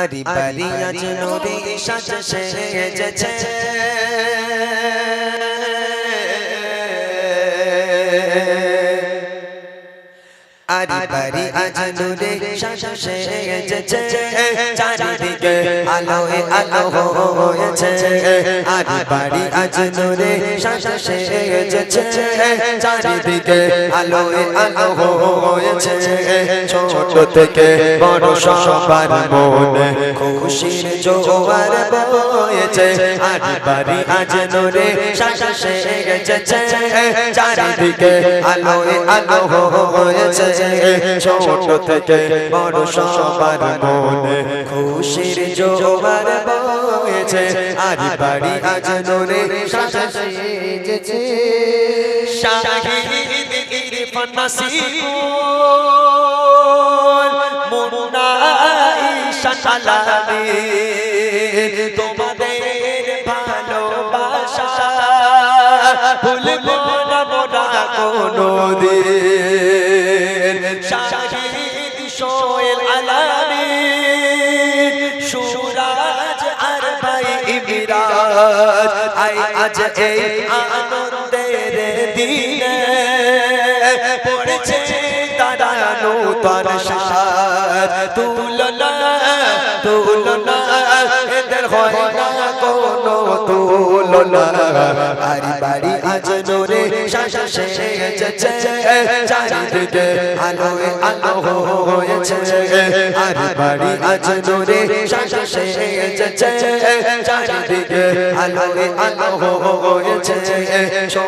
আরি বাড়ি আজ নদী সাজে সেজেছে। আরি বাড়ি আজ নদী সাজে সেজেছে। চারিদিকে আলোয় আলো হয়েছে। আরি বাড়ি আজ নদী সাজে সেজেছে। চারিদিকে আলোয় আলো হয়েছে। ছোট থেকে বড় সবার মনে খুশির জোয়ার বয়েছে। আর বাড়ি আজ নরে শাসা সেজেছে। চারিদিকে আলোয় আলো হয়েছে। ছোট থেকে বড় সবার মনে খুশির জোয়ার বয়েছে। আর বাড়ি আজ নরে সেজেছে। শাহিদ ইরফান নাসিবুল মুন্নাই শাকালানি তোমাদের না কোনো দিন শাহিদ সোহেল আলামি, সুরাজ আর ভাই ইমিরাজ, আই আজ এই আনন্দের দিনে পড়েছে তারা নূতন সার। তুলনা তুলনা, এদের হয় না। তুলনা আরি বাড়ি আজ নোরে শাসা চারিদিকে আলোয় আলো হয়েছে। আরি বাড়ি আজ নোরে শাসা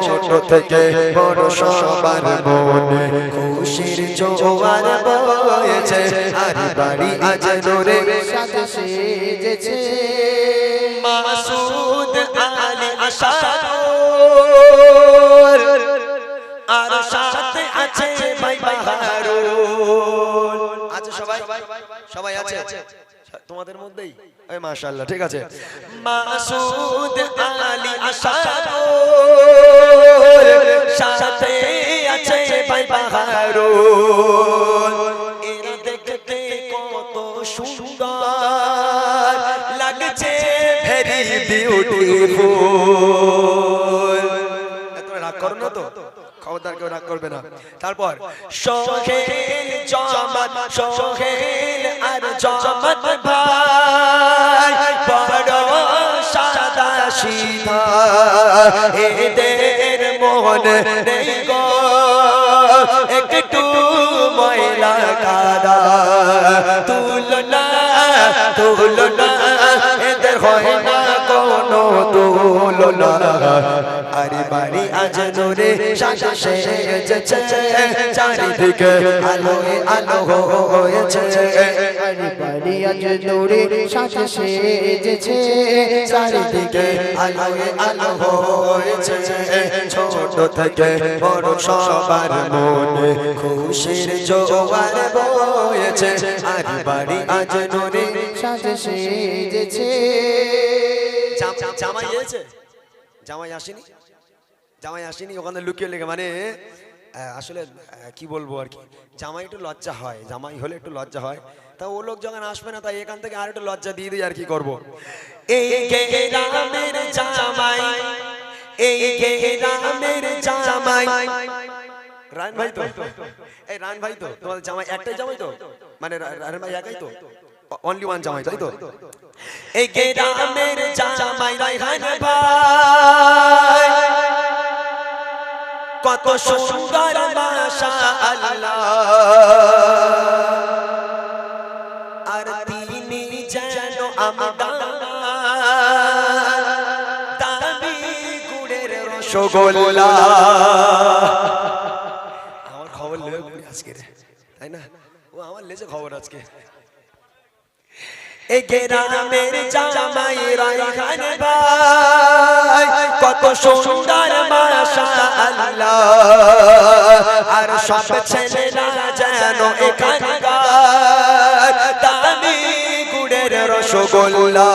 ছোট থেকে বড় সবার মনে খুশির জোয়ার বাড়ি আজ নোরে সাজে সেজেছে। আছে সবাই? সবাই? আছে? তোমাদের মধ্যেই? এই মাশাআল্লাহ ঠিক আছে। মাসুদ আলী আশার সাথে আছে ভাই বাহারুল। এরা দেখতে কত সুন্দর লাগছে ভেরি বিউটিফুল তোমরা রাগ করো না তো? খবরদার কেউ রাগ করবে না। তারপর সোহেল জমাত সোহেল আর জমাত ভাই, বড় এদের তুলনা হয় না কোনো আরে বাড়ি আজ নোরে শাসা সেজেছে চারিদিকে আলোয় আলো হয়েছে আরে বাড়ি আজ দৌড়ে সাজে সেজেছে চারিদিকে আলোয় আলো হয়েছে ছোট থেকে বড় সবার মনে খুশির জোয়ার বয়েছে আর বাড়ি আজ নোরে সাজে সেজেছে জাম- জামাই এসেছে জামাই আসেনি জামাই আসেনি, ওখানে লুকিয়ে লেগে মানে আসলে কি বলব আর কি, জামাই একটু লজ্জা হয়, জামাই হলে একটু লজ্জা হয়। তা ও লোক যখন আসবে না তাই এখান থেকে আর একটু লজ্জা দিয়ে দিই আর কি করব। জামাই তো? জামাই একটাই জামাই তো? মানে ভাই তো? অনলি ওয়ান জামাই, তাই তো? এই ভাই। কত সুন্দর মাশা আল্লাহ আর তিনি যেন আমরা দামি গুড়ের রসগোল্লা। আমার খবর লেগে আজকে তাই না? ও, আমার লেজে খবর আজকে। এই গ্রামের জামাই রাইহান ভাই, কত সুন্দর মাশা আল্লাহ আর সব ছেলেরা যেন এখানকার দামি গুড়ের রসগোল্লা।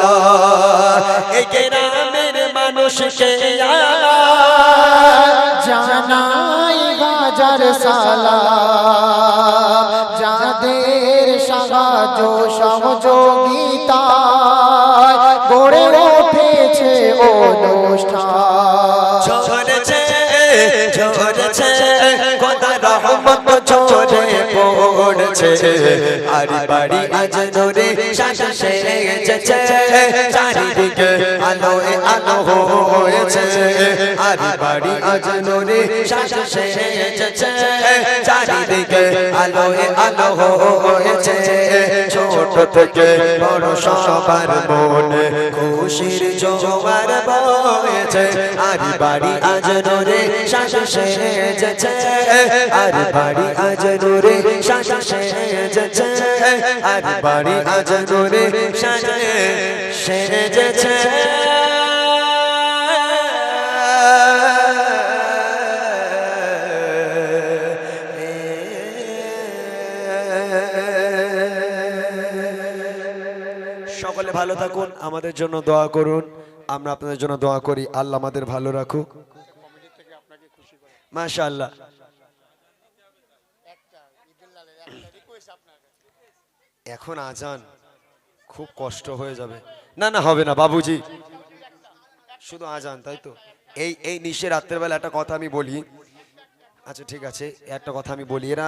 এই গ্রামের মানুষকে জানাই বাজার সালাম। তাদের সাহায্য সহযোগিতা গড়ে উঠেছে ও পড়ছে আর বাড়ি আজ ধরে শাসা সেজেছে চারিদিকে আলোয় আলো হয়েছে। আর বাড়ি আজ ধরে শাসা সেজেছে চারিদিকে আলোয় আলো হয়েছে। ছোট থেকে বড় সবার মনে খুশির জোয়ার বয়েছে। আর বাড়ি আজ নরে শাসা সেজেছে। আর বাড়ি আজ নরে শাসা সেজেছে। আর বাড়ি আজ নরে শাসা সেজেছে। ভালো থাকুন, আমাদের জন্য দোয়া করুন। আমরা আপনাদের জন্য দোয়া করি। আল্লাহ আমাদের ভালো রাখুক। মাশাআল্লাহ। এখন আজান খুব কষ্ট হয়ে যাবে। না না, হবে না, বাবুজি। শুধু আজান, তাই তো? এই এই নিশে রাত্রের বেলা একটা কথা আমি বলি। আচ্ছা ঠিক আছে, একটা কথা আমি বলি। এরা